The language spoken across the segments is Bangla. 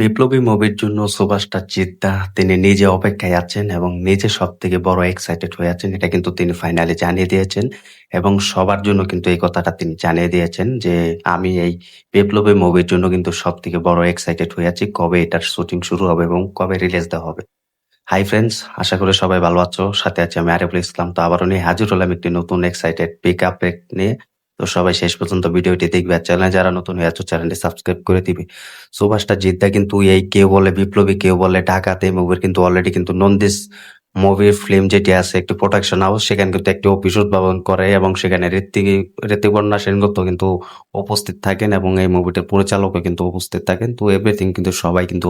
বিপ্লবী মুভির জন্য সুপারস্টার চিত্তা তিনি নিজে অপেক্ষায় আছেন এবং নিজে সব থেকে বড় এক্সাইটেড হয়ে আছেন, এটা কিন্তু তিনি ফাইনালি জানিয়ে দিয়েছেন। এবং সবার জন্য কিন্তু এই কথাটা তিনি জানিয়ে দিয়েছেন যে, আমি এই বিপ্লবী মুভির জন্য কিন্তু সব থেকে বড় এক্সাইটেড হয়ে আছি, কবে এটার শুটিং শুরু হবে এবং কবে রিলিজ দেওয়া হবে। হাই ফ্রেন্ডস আশা করি সবাই ভালো আছো, সাথে আছে আমি আরিফুল ইসলাম। তো আবারও নিয়ে হাজির হলাম একটি নতুন এক্সাইটেড পিক আপ নিয়ে। তো সবাই শেষ পর্যন্ত ভিডিওটি দেখবে চ্যানেলে যারা নতুন হয়ে আছো চ্যানেলটি সাবস্ক্রাইব করে দিবে। সুভাষটা জিদ্দা কিন্তু এই কেউ বলে বিপ্লবী, কেউ বলে ঢাকাতে মুভির কিন্তু অলরেডি কিন্তু নন্দিস মুভির ফিল্ম যেটি আছে, একটি প্রোডাকশন হাউস সেখানে কিন্তু একটি অফিস উদ্ভাবন করে এবং সেখানে ঋত্বিক ঋত্বিকবর্ণা সেনগুপ্ত কিন্তু উপস্থিত থাকেন এবং এই মুভিটার পরিচালকও কিন্তু উপস্থিত থাকেন। তো এভরিথিং কিন্তু সবাই কিন্তু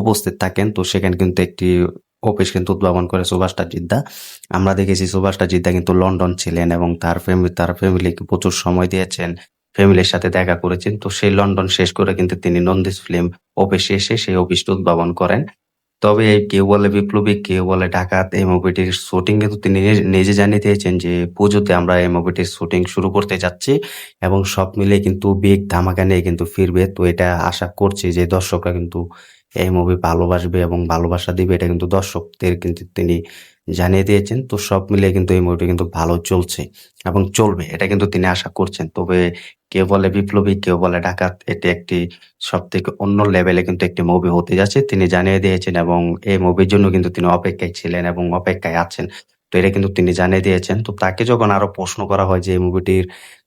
উপস্থিত থাকেন। তো সেখানে কিন্তু একটি অফিস কিন্তু উদ্ভাবন করে সুভাষটা জিদ্দা। আমরা দেখেছি সুভাষটা জিদ্দা কিন্তু লন্ডন ছিলেন এবং তার ফ্যামিলি তার ফ্যামিলিকে প্রচুর সময় দিয়েছেন ফ্যামিলির সাথে দেখা করেছেন। তো সেই লন্ডন শেষ করে কিন্তু তিনি নন্দিস ফিল্ম অফিসে এসে সেই অফিসটি উদ্ভাবন করেন। তবে কেউ বলে বিপ্লবী, কেউ বলে ডাকাত, এই মুভিটির শুটিং কিন্তু তিনি নিজে জানিয়ে দিয়েছেন যে পুজোতে আমরা এই মুভিটির শুটিং শুরু করতে যাচ্ছি এবং সব মিলে কিন্তু বিগ ধামাকা নিয়ে কিন্তু ফিরবে। তো এটা আশা করছি যে দর্শকরা কিন্তু এই মুভি ভালোবাসবে এবং ভালোবাসা দিবে, এটা কিন্তু দর্শকদের কিন্তু তিনি জানিয়ে দিয়েছেন। তো সব মিলে কিন্তু এই মুভিটা কিন্তু ভালো চলছে এবং চলবে, এটা কিন্তু তিনি আশা করছেন। তবে কেউ বলে বিপ্লবী কেউ বলে ডাকাত, এটি একটি সব থেকে অন্য লেভেলে কিন্তু একটি মুভি হতে যাচ্ছে। তিনি জানিয়ে দিয়েছেন এবং এই মুভির জন্য কিন্তু তিনি অপেক্ষায় ছিলেন এবং অপেক্ষায় আছেন। তো এটা কিন্তু তিনি জানিয়ে দিয়েছেন। তো তাকে যখন আরও প্রশ্ন করা হয় যে মুভিটির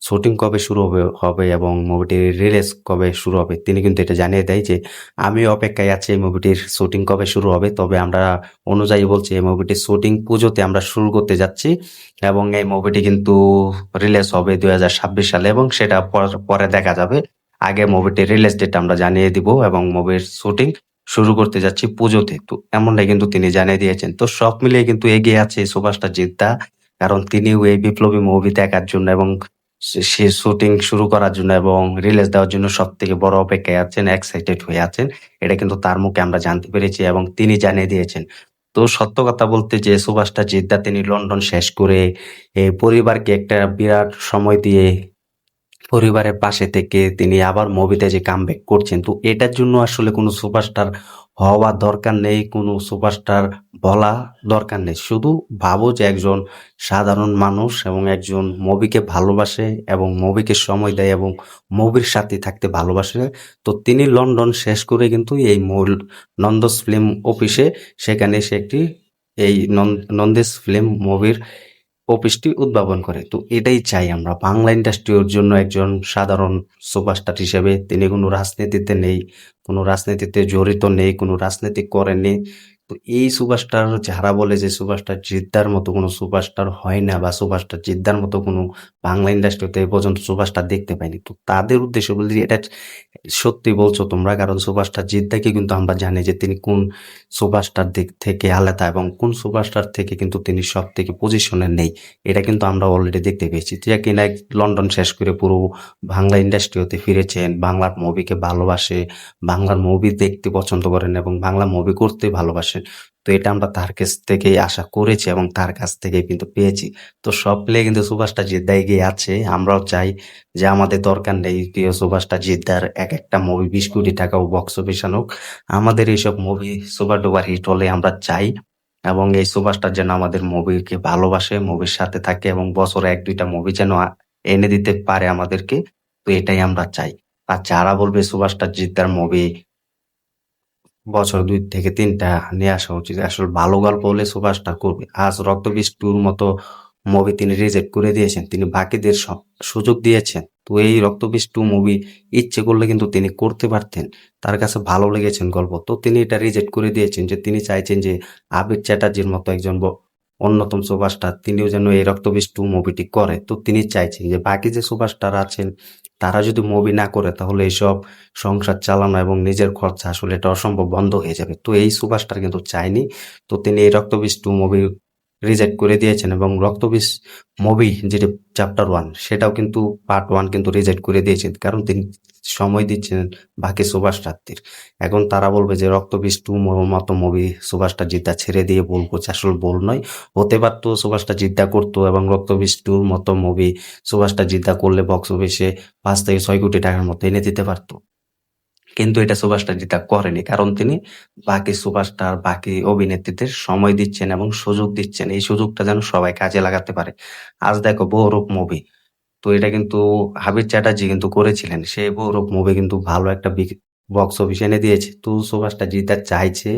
শুটিং কবে শুরু হবে হবে এবং মুভিটির রিলিজ কবে শুরু হবে, তিনি কিন্তু এটা জানিয়ে দেয় যে, আমি অপেক্ষায় আছি এই মুভিটির শুটিং কবে শুরু হবে, তবে আমরা অনুযায়ী বলছি এই মুভিটির শুটিং পুজোতে আমরা শুরু করতে যাচ্ছি এবং এই মুভিটি কিন্তু রিলিজ হবে দুই হাজার ছাব্বিশ সালে এবং সেটা পরে দেখা যাবে। আগে মুভিটির রিলিজ ডেট আমরা জানিয়ে দিব এবং মুভির শুটিং শুরু করতে যাচ্ছি পুজোতে। তো এমনটাই কিন্তু তিনি জানিয়ে দিয়েছেন। তো সব মিলিয়ে কিন্তু এগিয়ে আছে সুভাষটা জিদ্দা। কারণ তিনিও এই বিপ্লবী মুভি দেখার জন্য এবং সে শুটিং শুরু করার জন্য এবং রিলিজ দেওয়ার জন্য সব থেকে বড় অপেক্ষায় আছেন এক্সাইটেড হয়ে আছেন। এটা কিন্তু তার মুখে আমরা জানতে পেরেছি এবং তিনি জানিয়ে দিয়েছেন। তো সত্য কথা বলতে যে সুভাষটা জিদ্দা, তিনি লন্ডন শেষ করে এই পরিবারকে একটা বিরাট সময় দিয়ে পরিবারের পাশে থেকে তিনি আবার মুভিতে যে কামব্যাক করছেন, তো এটার জন্য আসলে কোনো সুপারস্টার হওয়ার দরকার নেই, কোনো সুপারস্টার বলা দরকার নেই। শুধু ভাবো যে একজন সাধারণ মানুষ এবং একজন মুভিকে ভালোবাসে এবং মুভিকে সময় দেয় এবং মুভির সাথে থাকতে ভালোবাসে। তো তিনি লন্ডন শেষ করে কিন্তু এই মূল নন্দস ফিল্ম অফিসে সেখানে সে একটি এই নন্দেশ ফিল্ম মুভির অফিসটি উদ্ভাবন করে। তো এটাই চাই আমরা। বাংলা ইন্ডাস্ট্রির জন্য একজন সাধারণ সুপারস্টার হিসেবে তিনি কোনো রাজনীতিতে নেই, কোনো রাজনীতিতে জড়িত নেই, কোনো রাজনীতি করেননি। তো এই সুপারস্টার যারা বলে যে সুপারস্টার জিদ্দার মতো কোনো সুপারস্টার হয় না বা সুপারস্টার জিদ্দার মতো কোনো বাংলা ইন্ডাস্ট্রিতে এ পর্যন্ত সুপারস্টার দেখতে পাইনি, তো তাদের উদ্দেশ্য বলছি এটা সত্যি বলছো তোমরা, কারণ সুপারস্টার জিদ্দাকে কিন্তু আমরা জানি যে তিনি কোন সুপারস্টার দিক থেকে আলাদা এবং কোন সুপারস্টার থেকে কিন্তু তিনি সব থেকে পজিশনে নেই, এটা কিন্তু আমরা অলরেডি দেখতে পেয়েছি। যে কিনা লন্ডন শেষ করে পুরো বাংলা ইন্ডাস্ট্রিতে ফিরেছেন, বাংলার মুভিকে ভালোবাসে, বাংলার মুভি দেখতে পছন্দ করেন এবং বাংলা মুভি করতে ভালোবাসেন তো এটা আমরা তার কাছ থেকেই আশা করেছি এবং তার কাছ থেকে কিন্তু পেয়েছি। তো সব প্লে কিন্তু সুভাষটা জিদ্দায় গিয়ে আছে। আমরাও চাই যে আমাদের দরকার নেই প্রিয় সুভাষটা জিদ্দার এক একটা মুভি বিশ কোটি টাকা ও বক্স অফিস আনুক আমাদের এইসব মুভি সুপার ডুপার হিট হলে আমরা চাই এবং এই সুভাষটা যেন আমাদের মুভিকে ভালোবাসে মুভির সাথে থাকে এবং বছরে এক, দুইটা মুভি যেন এনে দিতে পারে আমাদেরকে। তো এটাই আমরা চাই। আর যারা বলবে সুভাষটা জিদ্দার মুভি বছর দুই থেকে তিনটা নিয়ে আসা উচিত। আসলে ভালো গল্প হলে সুভাষটা করবে আজ রক্তবীজ টুর মতো মুভি তিনি রিজেক্ট করে দিয়েছেন। তিনি বাকিদের সুযোগ দিয়েছেন। তো এই রক্তবীজ টু মুভি ইচ্ছে করলে কিন্তু তিনি করতে পারতেন। তার কাছে ভালো লেগেছেন গল্প। তো তিনি এটা রিজেক্ট করে দিয়েছেন যে তিনি চাইছেন যে আবির চ্যাটার্জির মতো একজন অন্যতম সুপারস্টার, তিনিও যেন এই রক্তবীজ টু মুভিটি করে। তো তিনি চাইছেন যে বাকি যে সুপারস্টার আছেন, তারা যদি মুভি না করে, তাহলে এইসব সংসার চালানো এবং নিজের খরচা আসলে এটা অসম্ভব বন্ধ হয়ে যাবে। তো এই সুপারস্টার কিন্তু চায়নি। তো তিনি এই রক্তবীজ টু মুভি রিজেক্ট করে দিয়েছেন এবং রক্তবিষ মুভি যেটি চ্যাপ্টার ওয়ান সেটাও কিন্তু পার্ট ওয়ান কিন্তু রিজেক্ট করে দিয়েছেন, কারণ তিনি সময় দিচ্ছেন বাকি সুভাষ রাত্রির এখন তারা বলবে যে রক্তবিষ টু মতো মুভি সুভাষটা জিদ্দা ছেড়ে দিয়ে বল করছে, আসলে বল নয়। হতে পারতো সুভাষটা জিদ্দা করতো এবং রক্তবিষ টুর মতো মুভি সুভাষটা জিদ্দা করলে বক্স অফিসে পাঁচ থেকে ছয় কোটি টাকার মতো এনে দিতে পারতো। কিন্তু এটা সুপারস্টার করেনি। কারণ তিনি বাকি সুপারস্টার, বাকি অভিনেত্রীদের সময় দিচ্ছেন এবং সুযোগ দিচ্ছেন। এই সুযোগটা যেন সবাই কাজে লাগাতে পারে। আজ দেখো 'বহুরূপ' মুভি। তো এটা কিন্তু হাবিব চ্যাটার্জি কিন্তু করেছিলেন। সে 'বহুরূপ' মুভি কিন্তু ভালো একটা বক্স অফিস এনে দিয়েছে। তো সুপারস্টার জিতা চাইছে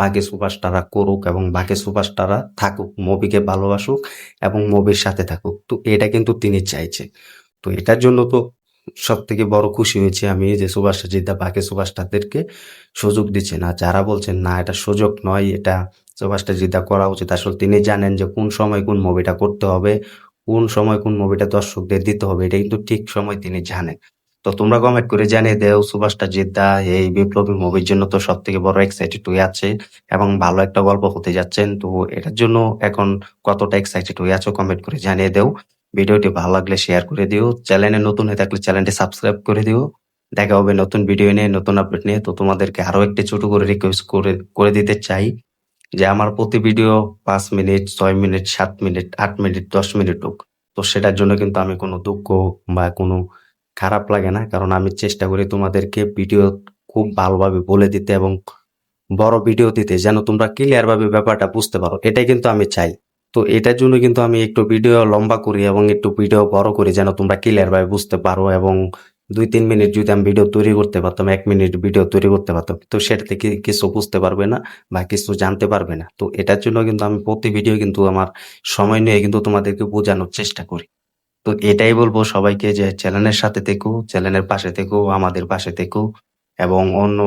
বাকি সুপারস্টাররা করুক এবং বাকি সুপারস্টাররা থাকুক, মুভিকে ভালোবাসুক এবং মুভির সাথে থাকুক। তো এটা কিন্তু তিনি চাইছে। তো এটার জন্য তো সবথেকে বড় খুশি হয়েছি আমি যে সুপারস্টার জিদ্দা বাকি সুপারস্টারদেরকে সুযোগ দিচ্ছেন। আর যারা বলছেন না এটা সুযোগ নয়, এটা সুপারস্টার জিদ্দা করা উচিত। আসলে তিনি জানেন যে কোন সময় কোন মুভিটা করতে হবে, কোন সময় কোন মুভিটা দর্শকদের দিতে হবে। এটা কিন্তু ঠিক সময় তিনি জানেন। তো তোমরা কমেন্ট করে জানিয়ে দেও সুপারস্টার জিদ্দা এই বিপ্লবী মুভির জন্য তো সবথেকে বড় এক্সাইটেড হয়ে আছে এবং ভালো একটা গল্প হতে যাচ্ছেন। তো এটার জন্য এখন কতটা এক্সাইটেড হয়ে আছো কমেন্ট করে জানিয়ে দেও। ভিডিওটি ভালো লাগলে শেয়ার করে দিও। চ্যানেলে নতুন হয়ে থাকলে চ্যানেলটি সাবস্ক্রাইব করে দিও। দেখা হবে নতুন ভিডিও নিয়ে, নতুন আপডেট নিয়ে। তো তোমাদেরকে আরও একটি ছোট করে রিকোয়েস্ট করে করে দিতে চাই যে আমার প্রতি ভিডিও পাঁচ মিনিট, ছয় মিনিট, সাত মিনিট, আট মিনিট, ১০ মিনিট হোক। তো সেটার জন্য কিন্তু আমি কোনো দুঃখ বা কোনো খারাপ লাগে না। কারণ আমি চেষ্টা করি তোমাদেরকে ভিডিও খুব ভালোভাবে বলে দিতে এবং বড় ভিডিও দিতে যেন তোমরা ক্লিয়ারভাবে ব্যাপারটা বুঝতে পারো। এটাই কিন্তু আমি চাই। তো এটার জন্য কিন্তু আমি একটু ভিডিও লম্বা করি এবং একটু ভিডিও বড় করি যেন তোমরা ক্লিয়ার ভাবে বুঝতে পারো এবং ২-৩ মিনিট যদি আমি ভিডিও তৈরি করতে পারতাম, এক মিনিট ভিডিও তৈরি করতে পারতাম। তো সেটা থেকে কিছু বুঝতে পারবে না বা কিছু জানতে পারবে না। তো এটার জন্য কিন্তু আমি প্রতি ভিডিও কিন্তু আমার সময় নিয়ে কিন্তু তোমাদেরকে বোঝানোর চেষ্টা করি। তো এটাই বলব সবাইকে যে চ্যানেলের সাথে থেকো, চ্যানেলের পাশে থেকো, আমাদের পাশে থেকো এবং অন্য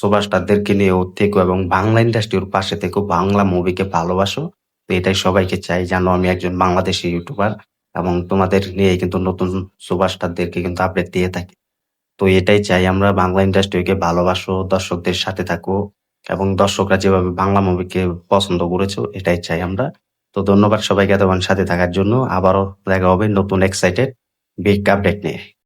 সুপারস্টারদেরকে নিয়েও থেকো এবং বাংলা ইন্ডাস্ট্রির পাশে থেকো। বাংলা মুভিকে ভালোবাসো। এটাই সবাইকে চাই জানো আমি একজন বাংলাদেশী ইউটিউবার এবং তোমাদের নিয়ে কিন্তু নতুন সুপারস্টারদেরকে কিন্তু আপডেট দিয়ে থাকি। তো এটাই চাই আমরা বাংলা ইন্ডাস্ট্রিকে ভালোবাসো, দর্শকদের সাথে থাকো এবং দর্শকরা যেভাবে বাংলা মুভিকে পছন্দ করেছ এটাই চাই আমরা। তো ধন্যবাদ সবাইকে এতক্ষণ সাথে থাকার জন্য। আবারও দেখা হবে নতুন এক্সাইটেড বিগ আপডেট নিয়ে।